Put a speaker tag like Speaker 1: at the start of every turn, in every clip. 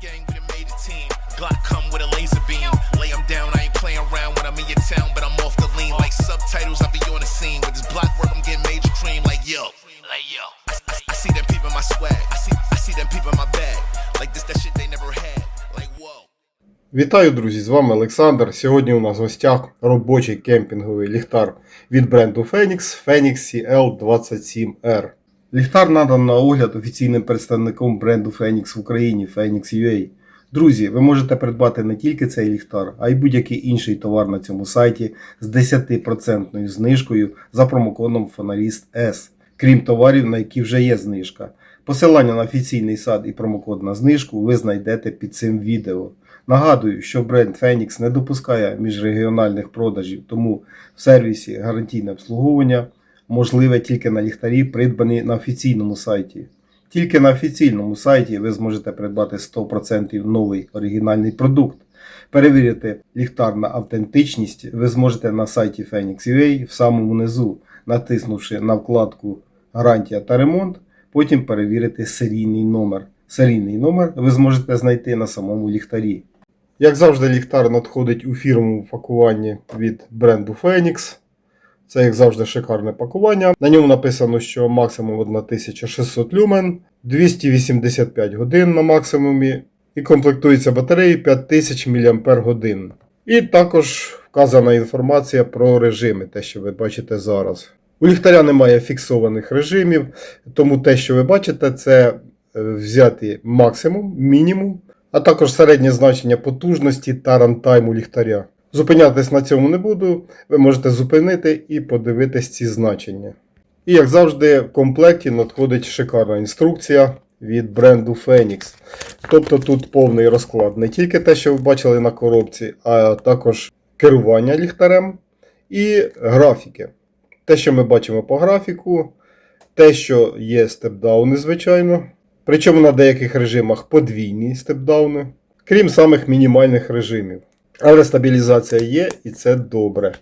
Speaker 1: gang, we done made a team. Glock come with a laser beam. Lay 'em down, I ain't playing around when I'm in your town, but I'm off the lean. Like subtitles, I be on the scene. With this block work, I'm getting major cream. Like yo, like yo. I, I, I see them peeping my swag. I see, I see them peeping my bag. Like this, that shit they never had. Like whoa.
Speaker 2: Вітаю, друзі! З вами Олександр. Сьогодні у нас в гостях робочий кемпінговий ліхтар від бренду Phoenix Phoenix CL27R. Ліхтар надан на огляд офіційним представником бренду Phoenix в Україні Phoenix UA. Друзі, ви можете придбати не тільки цей ліхтар, а й будь-який інший товар на цьому сайті з 10% знижкою за промокодом Фоналіст S, крім товарів, на які вже є знижка. Посилання на офіційний сайт і промокод на знижку ви знайдете під цим відео. Нагадую, що бренд Phoenix не допускає міжрегіональних продажів, тому в сервісі гарантійне обслуговування можливе тільки на ліхтарі, придбані на офіційному сайті. Тільки на офіційному сайті ви зможете придбати 100% новий оригінальний продукт. Перевірити ліхтар на автентичність ви зможете на сайті Phoenix UA в самому низу, натиснувши на вкладку Гарантія та ремонт, потім перевірити серійний номер. Серійний номер ви зможете знайти на самому ліхтарі. Як завжди, ліхтар надходить у фірмовому пакуванні від бренду Phoenix. Це, як завжди, шикарне пакування. На ньому написано, що максимум 1600 люмен, 285 годин на максимумі, і комплектується батареєю 5000 мАч. І також вказана інформація про режими, те, що ви бачите зараз. У ліхтаря немає фіксованих режимів, тому те, що ви бачите, це е, взяти максимум, мінімум, а також середнє значення потужності та рантайму ліхтаря. Зупинятись на цьому не буду. Ви можете зупинити і подивитись ці значення. І як завжди, в комплекті надходить шикарна інструкція від бренду Phoenix. Тобто тут повний розклад не тільки те, що ви бачили на коробці, а також керування ліхтарем і графіки. Те, що ми бачимо по графіку, те, що є степдауни, звичайно. Причому на деяких режимах подвійні степдауни, крім самих мінімальних режимів. Але стабілізація є і це добре.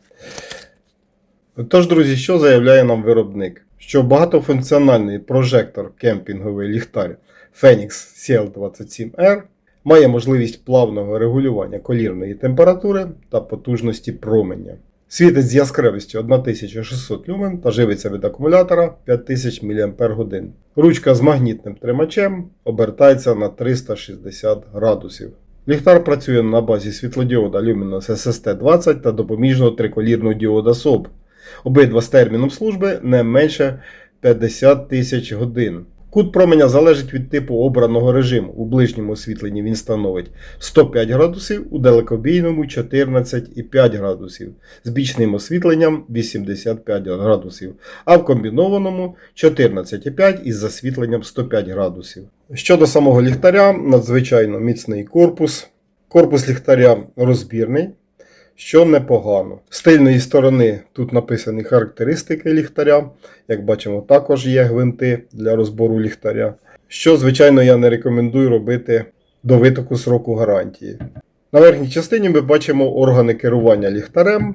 Speaker 2: Тож, друзі, що заявляє нам виробник? Що багатофункціональний прожектор кемпінговий ліхтар Phoenix CL27R має можливість плавного регулювання колірної температури та потужності променя. Світить з яскравістю 1600 люмен та живиться від акумулятора 5000 мАч. Ручка з магнітним тримачем обертається на 360 градусів. Ліхтар працює на базі світлодіода Luminous SST20 та допоміжного триколірного діода SOB. Обидва з терміном служби не менше 50 тисяч годин. Кут променя залежить від типу обраного режиму. У ближньому освітленні він становить 105 градусів, у далекобійному 14,5 градусів, з бічним освітленням 85 градусів, а в комбінованому 14,5 із засвітленням 105 градусів. Щодо самого ліхтаря, надзвичайно міцний корпус. Корпус ліхтаря розбірний, що непогано. З тильної сторони тут написані характеристики ліхтаря. Як бачимо, також є гвинти для розбору ліхтаря. Що, звичайно, я не рекомендую робити до витоку сроку гарантії. На верхній частині ми бачимо органи керування ліхтарем.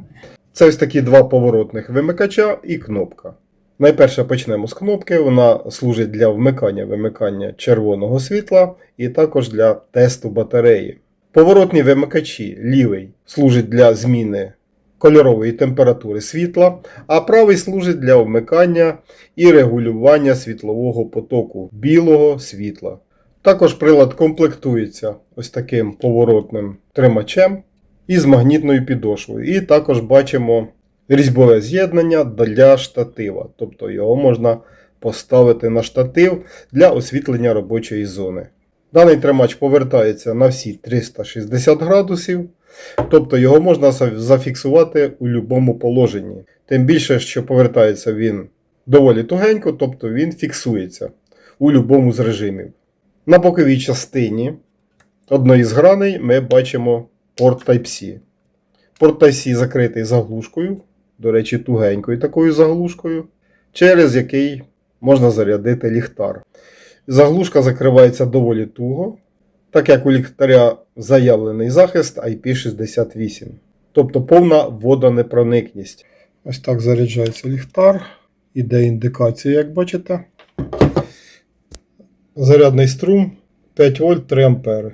Speaker 2: Це ось такі два поворотних вимикача і кнопка. Найперше почнемо з кнопки. Вона служить для вмикання вимикання червоного світла і також для тесту батареї. Поворотні вимикачі лівий служить для зміни кольорової температури світла, а правий служить для вмикання і регулювання світлового потоку білого світла. Також прилад комплектується ось таким поворотним тримачем із магнітною підошвою. І також бачимо різьбове з'єднання для штатива. Тобто його можна поставити на штатив для освітлення робочої зони. Даний тримач повертається на всі 360 градусів, тобто його можна зафіксувати у будь-якому положенні. Тим більше, що повертається він доволі тугенько, тобто він фіксується у будь-якому з режимів. На боковій частині одної з граней ми бачимо порт Type-C. Порт Type-C закритий заглушкою, до речі, тугенькою такою заглушкою, через який можна зарядити ліхтар. Заглушка закривається доволі туго, так як у ліхтаря заявлений захист IP68, тобто повна водонепроникність. Ось так заряджається ліхтар. Іде індикація, як бачите. Зарядний струм 5 вольт 3 ампери.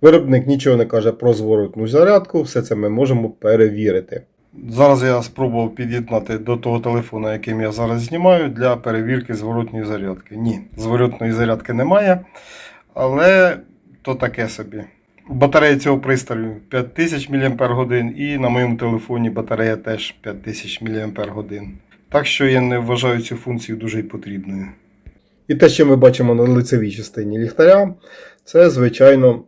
Speaker 2: Виробник нічого не каже про зворотну зарядку, все це ми можемо перевірити. Зараз я спробував під'єднати до того телефона, яким я зараз знімаю, для перевірки зворотньої зарядки. Ні, зворотної зарядки немає, але то таке собі. Батарея цього пристрою 5000 мАч і на моєму телефоні батарея теж 5000 мАч. Так що я не вважаю цю функцію дуже потрібною. І те, що ми бачимо на лицевій частині ліхтаря, це, звичайно,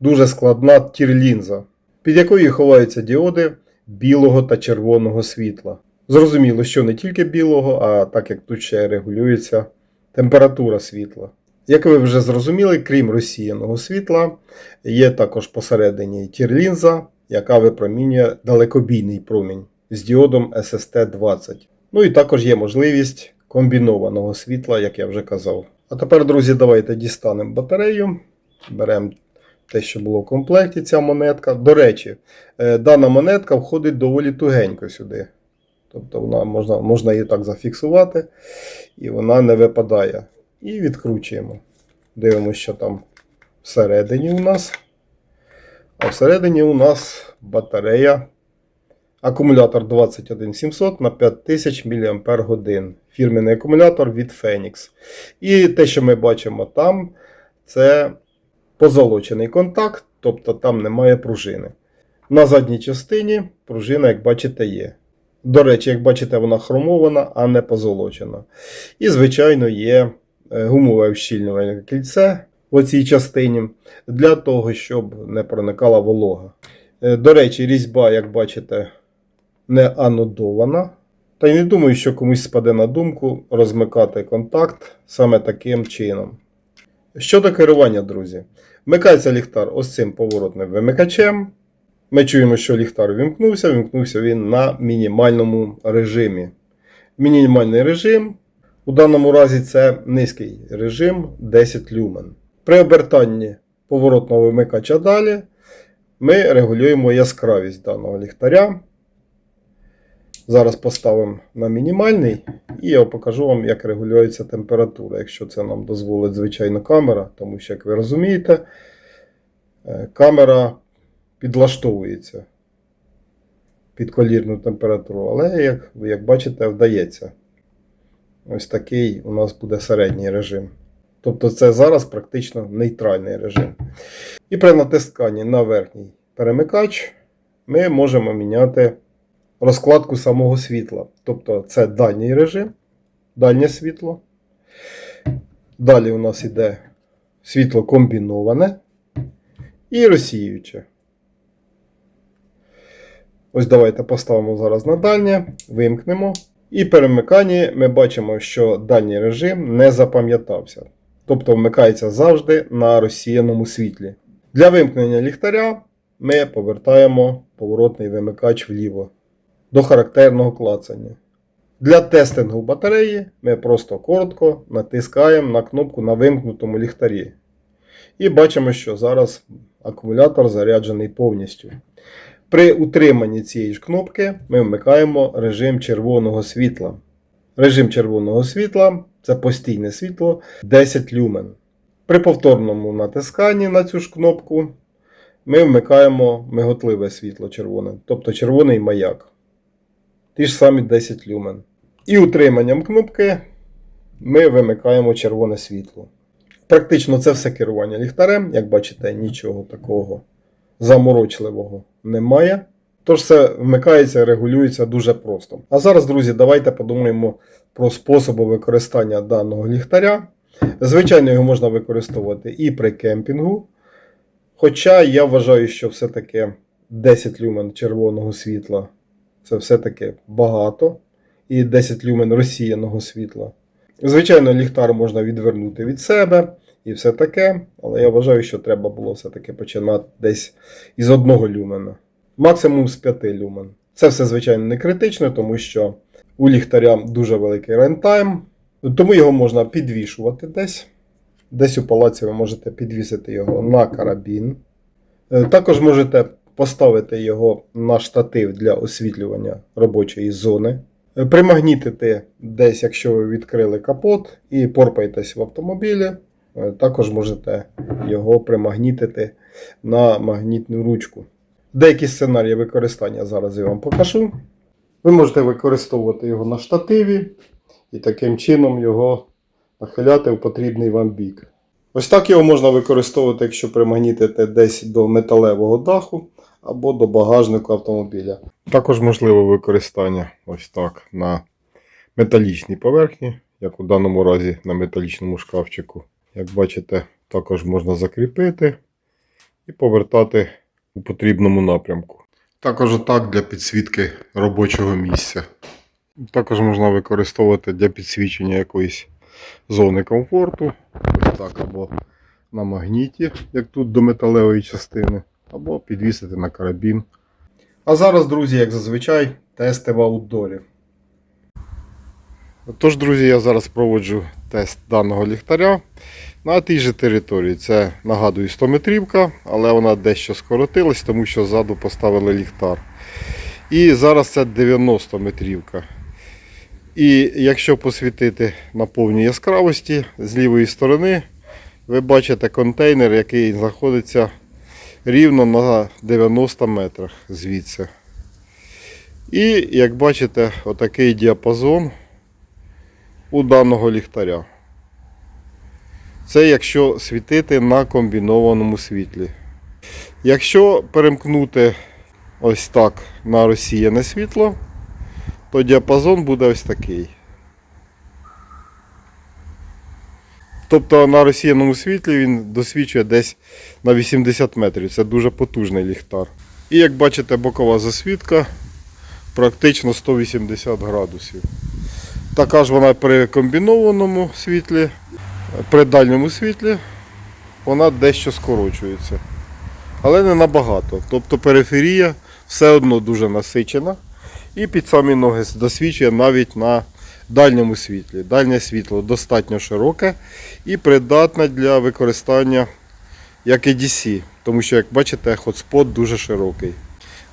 Speaker 2: дуже складна тір-лінза, під якою ховаються діоди білого та червоного світла. Зрозуміло, що не тільки білого, а так як тут ще регулюється температура світла. Як ви вже зрозуміли, крім розсіяного світла, є також посередині тір-лінза, яка випромінює далекобійний промінь з діодом SST20. Ну і також є можливість комбінованого світла, як я вже казав. А тепер, друзі, давайте дістанемо батарею. Беремо те, що було в комплекті, ця монетка. До речі, е, дана монетка входить доволі тугенько сюди. Тобто вона можна, можна її так зафіксувати, і вона не випадає. І відкручуємо. Дивимося, що там всередині у нас. А всередині у нас батарея. Акумулятор 21700 на 5000 мАч. Фірменний акумулятор від Phoenix. І те, що ми бачимо там, це позолочений контакт, тобто там немає пружини. На задній частині пружина, як бачите, є. До речі, як бачите, вона хромована, а не позолочена. І, звичайно, є е, гумове вщільнювальне кільце в цій частині для того, щоб не проникала волога. Е, До речі, різьба, як бачите, не анодована. Та й не думаю, що комусь спаде на думку розмикати контакт саме таким чином. Щодо керування, друзі, вмикається ліхтар ось цим поворотним вимикачем. Ми чуємо, що ліхтар вімкнувся, вімкнувся він на мінімальному режимі. Мінімальний режим у даному разі це низький режим 10 люмен. При обертанні поворотного вимикача далі ми регулюємо яскравість даного ліхтаря. Зараз поставимо на мінімальний і я покажу вам, як регулюється температура, якщо це нам дозволить, звичайно, камера, тому що, як ви розумієте, е, камера підлаштовується під колірну температуру, але, як, як бачите, вдається. Ось такий у нас буде середній режим. Тобто це зараз практично нейтральний режим. І при натисканні на верхній перемикач ми можемо міняти розкладку самого світла. Тобто це дальній режим, дальнє світло. Далі у нас йде світло комбіноване і розсіююче. Ось давайте поставимо зараз на дальнє, вимкнемо. І при вмиканні ми бачимо, що дальній режим не запам'ятався. Тобто вмикається завжди на розсіяному світлі. Для вимкнення ліхтаря ми повертаємо поворотний вимикач вліво до характерного клацання. Для тестингу батареї ми просто коротко натискаємо на кнопку на вимкнутому ліхтарі. І бачимо, що зараз акумулятор заряджений повністю. При утриманні цієї ж кнопки ми вмикаємо режим червоного світла. Режим червоного світла це постійне світло 10 люмен. При повторному натисканні на цю ж кнопку ми вмикаємо миготливе світло червоне, тобто червоний маяк. Ті ж самі 10 люмен. І утриманням кнопки ми вимикаємо червоне світло. Практично це все керування ліхтарем. Як бачите, нічого такого заморочливого немає. Тож все вмикається, регулюється дуже просто. А зараз, друзі, давайте подумаємо про способи використання даного ліхтаря. Звичайно, його можна використовувати і при кемпінгу. Хоча я вважаю, що все-таки 10 люмен червоного світла це все-таки багато. І 10 люмен розсіяного світла. Звичайно, ліхтар можна відвернути від себе і все таке, але я вважаю, що треба було все-таки починати десь із одного люмена. Максимум з 5 люмен. Це все, звичайно, не критично, тому що у ліхтаря дуже великий рентайм, тому його можна підвішувати десь. Десь у палаці ви можете підвісити його на карабін. Е, Також можете поставити його на штатив для освітлювання робочої зони. Е, Примагнітити десь, якщо ви відкрили капот і порпаєтесь в автомобілі, Е, Також можете його примагнітити на магнітну ручку. Деякі сценарії використання зараз я вам покажу. Ви можете використовувати його на штативі і таким чином його нахиляти в потрібний вам бік. Ось так його можна використовувати, якщо примагнітите десь до металевого даху або до багажнику автомобіля. Також можливе використання ось так на металічній поверхні, як у даному разі на металічному шкафчику. Як бачите, також можна закріпити і повертати у потрібному напрямку. Також отак для підсвітки робочого місця. Також можна використовувати для підсвічення якоїсь зони комфорту. Ось так, або на магніті, як тут до металевої частини, або підвісити на карабін. А зараз, друзі, як зазвичай, тести в аутдорі. Тож, друзі, я зараз проводжу тест даного ліхтаря на тій же території. Це нагадую 100 метрівка, але вона дещо скоротилась, тому що ззаду поставили ліхтар. І зараз це 90 метрівка. І якщо посвітити на повній яскравості з лівої сторони, ви бачите контейнер, який знаходиться рівно на 90 метрах звідси. І як бачите, отакий діапазон у даного ліхтаря. Це якщо світити на комбінованому світлі. Якщо перемкнути ось так на розсіяне світло, то діапазон буде ось такий. Тобто на розсіяному світлі він досвідчує десь на 80 метрів. Це дуже потужний ліхтар. І як бачите, бокова засвітка практично 180 градусів. Така ж вона при комбінованому світлі, при дальньому світлі вона дещо скорочується. Але не набагато. Тобто периферія все одно дуже насичена. І під самі ноги досвідчує навіть на дальньому світлі. Дальнє світло достатньо широке і придатне для використання як EDC. Тому що, як бачите, хотспот дуже широкий.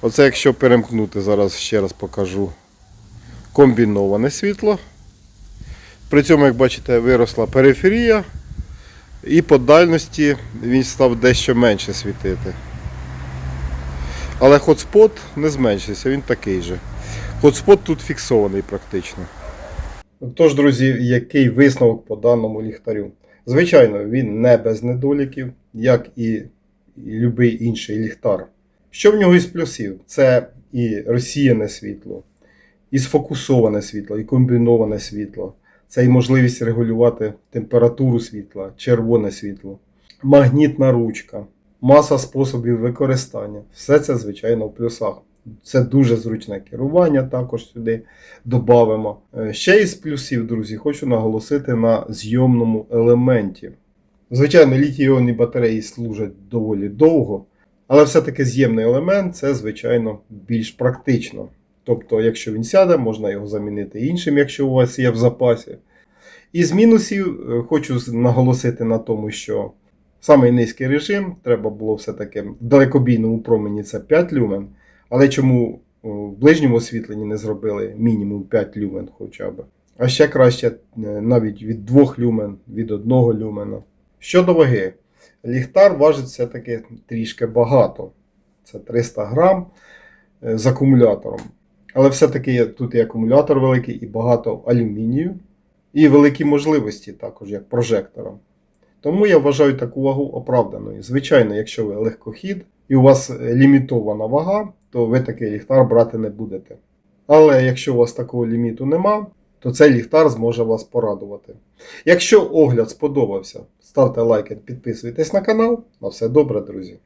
Speaker 2: Оце якщо перемкнути, зараз ще раз покажу комбіноване світло. При цьому, як бачите, виросла периферія, і по дальності він став дещо менше світити. Але хотспот не зменшився, він такий же. Хотспот тут фіксований практично. Тож, друзі, який висновок по даному ліхтарю? Звичайно, він не без недоліків, як і будь-який інший ліхтар. Що в нього із плюсів? Це і розсіяне світло, і сфокусоване світло, і комбіноване світло. Це і можливість регулювати температуру світла, червоне світло, магнітна ручка, маса способів використання. Все це, звичайно, в плюсах. Це дуже зручне керування, також сюди додамо. Ще із плюсів, друзі, хочу наголосити на зйомному елементі. Звичайно, літій-іонні батареї служать доволі довго, але все-таки з'ємний елемент це, звичайно, більш практично. Тобто, якщо він сяде, можна його замінити іншим, якщо у вас є в запасі. Мінусів е, хочу наголосити на тому, що самий низький режим треба було все-таки в далекобійному промені це 5 люмен. Але чому в ближньому освітленні не зробили мінімум 5 люмен хоча б. А ще краще е, навіть від 2 люмен, від 1 люмена. Щодо ваги, ліхтар важить все-таки трішки багато. Це 300 грам е, з акумулятором. Але все-таки тут і акумулятор великий, і багато алюмінію, і великі можливості також, як прожектором. Тому я вважаю таку вагу оправданою. Звичайно, якщо ви легкохід і у вас е, лімітована вага, то ви такий ліхтар брати не будете. Але якщо у вас такого ліміту нема, то цей ліхтар зможе вас порадувати. Якщо огляд сподобався, ставте лайки, підписуйтесь на канал. На все добре, друзі!